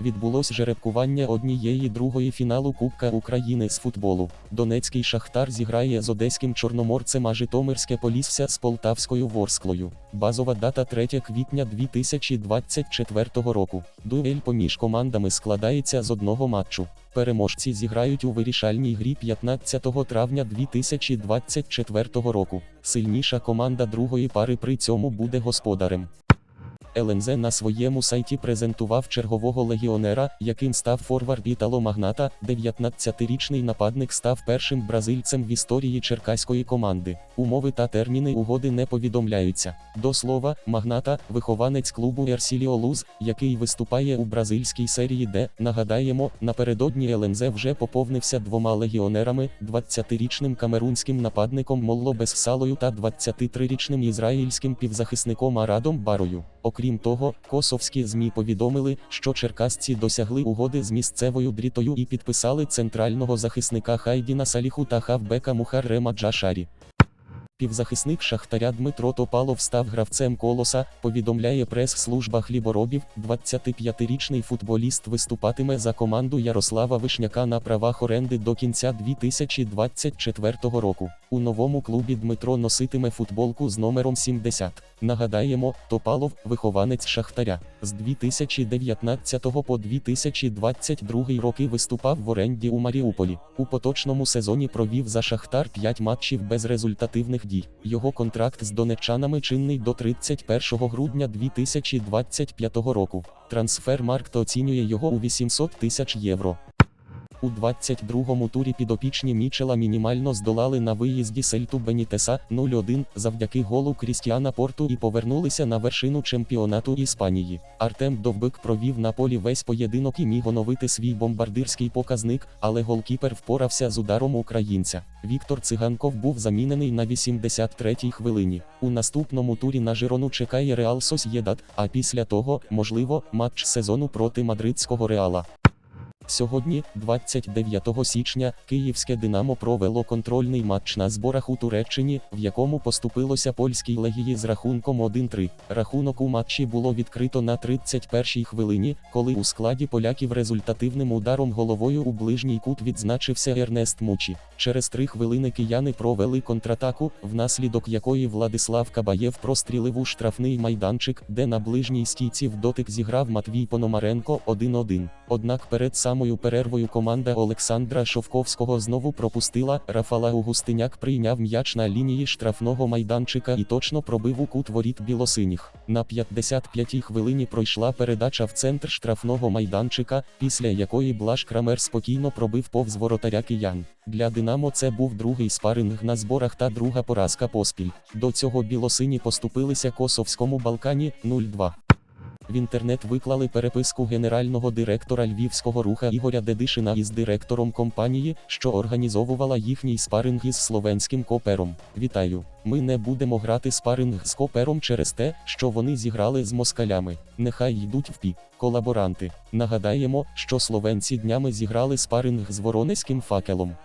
відбулось жеребкування однієї другої фіналу Кубка України з футболу. Донецький Шахтар зіграє з одеським чорноморцем, а Житомирське Полісся з Полтавською Ворсклою. Базова дата 3 квітня 2024 року. Дуель поміж командами складається з одного матчу. Переможці зіграють у вирішальній грі 15 травня 2024 року. Сильніша команда другої пари при цьому буде господарем. ЛНЗ на своєму сайті презентував чергового легіонера, яким став форвард Італо Магната, 19-річний нападник став першим бразильцем в історії черкаської команди. Умови та терміни угоди не повідомляються. До слова, Магната, вихованець клубу Ерсіліо Луз, який виступає у бразильській серії Д, нагадаємо, напередодні ЛНЗ вже поповнився двома легіонерами, 20-річним камерунським нападником Молло Бессалою та 23-річним ізраїльським півзахисником Арадом Барою. Окрім того, косовські ЗМІ повідомили, що черкасці досягли угоди з місцевою дрітою і підписали центрального захисника Хайдіна Саліху та хавбека Мухаррема Джашарі. Півзахисник Шахтаря Дмитро Топалов став гравцем колоса, повідомляє прес-служба хліборобів. 25-річний футболіст виступатиме за команду Ярослава Вишняка на правах оренди до кінця 2024 року. У новому клубі Дмитро носитиме футболку з номером 70. Нагадаємо, Топалов вихованець Шахтаря. З 2019 по 2022 роки виступав в оренді у Маріуполі. У поточному сезоні провів за Шахтар 5 матчів без результативних дій. Його контракт з донеччанами чинний до 31 грудня 2025 року. Трансфермаркт оцінює його у 800 тисяч євро. У 22-му турі підопічні Мічела мінімально здолали на виїзді Сельту Бенітеса 0-1 завдяки голу Крістіана Порту і повернулися на вершину чемпіонату Іспанії. Артем Довбик провів на полі весь поєдинок і міг оновити свій бомбардирський показник, але голкіпер впорався з ударом українця. Віктор Циганков був замінений на 83-й хвилині. У наступному турі на Жирону чекає Реал Сосєдат, а після того, можливо, матч сезону проти мадридського Реала. Сьогодні, 29 січня, київське Динамо провело контрольний матч на зборах у Туреччині, в якому поступилося польській легії з рахунком 1-3. Рахунок у матчі було відкрито на 31-й хвилині, коли у складі поляків результативним ударом головою у ближній кут відзначився Ернест Мучі. Через три хвилини кияни провели контратаку, внаслідок якої Владислав Кабаєв прострілив у штрафний майданчик, де на ближній стійці в дотик зіграв Матвій Пономаренко 1-1. Однак перед самою перервою команда Олександра Шовковського знову пропустила. Рафала Угустиняк прийняв м'яч на лінії штрафного майданчика і точно пробив у кут воріт білосиніх. На 55-й хвилині пройшла передача в центр штрафного майданчика, після якої Блаш Крамер спокійно пробив повз воротаря киян. Для Динамо це був другий спаринг на зборах та друга поразка поспіль. До цього білосині поступилися Косовському Балкані 0-2. В інтернет виклали переписку генерального директора львівського руха Ігоря Дедишина із директором компанії, що організовувала їхній спаринг із словенським копером. Вітаю! Ми не будемо грати спаринг з копером через те, що вони зіграли з москалями. Нехай йдуть в пік. Колаборанти. Нагадаємо, що словенці днями зіграли спаринг з воронезьким факелом.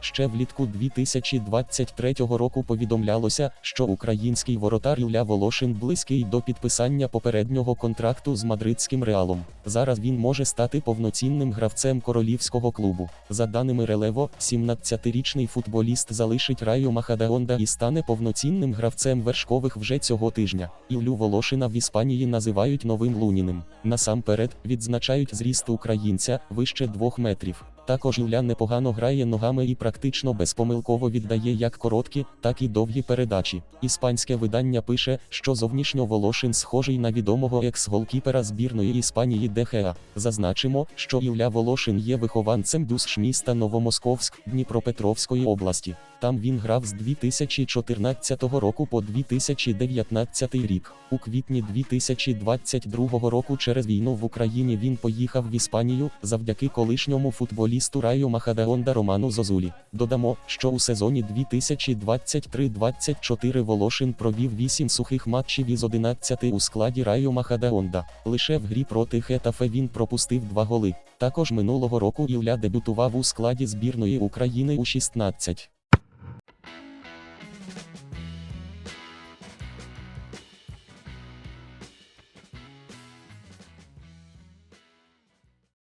Ще влітку 2023 року повідомлялося, що український воротар Ілля Волошин близький до підписання попереднього контракту з мадридським реалом. Зараз він може стати повноцінним гравцем королівського клубу. За даними Релево, 17-річний футболіст залишить раю Махадаонда і стане повноцінним гравцем вершкових вже цього тижня. Іллю Волошина в Іспанії називають новим Луніним. Насамперед, відзначають зріст українця вище 2 метрів. Також Ілля непогано грає ногами і практично безпомилково віддає як короткі, так і довгі передачі. Іспанське видання пише, що зовнішньо Волошин схожий на відомого екс-голкіпера збірної Іспанії ДХА. Зазначимо, що Ілля Волошин є вихованцем Дюсшміста Новомосковськ Дніпропетровської області. Там він грав з 2014 року по 2019 рік. У квітні 2022 року через війну в Україні він поїхав в Іспанію завдяки колишньому футболісту Раю Махадаонда Роману Зозулі. Додамо, що у сезоні 2023-24 Волошин провів 8 сухих матчів із 11 у складі Раю Махадаонда. Лише в грі проти Хетафе він пропустив два голи. Також минулого року Ілля дебютував у складі збірної України у 16.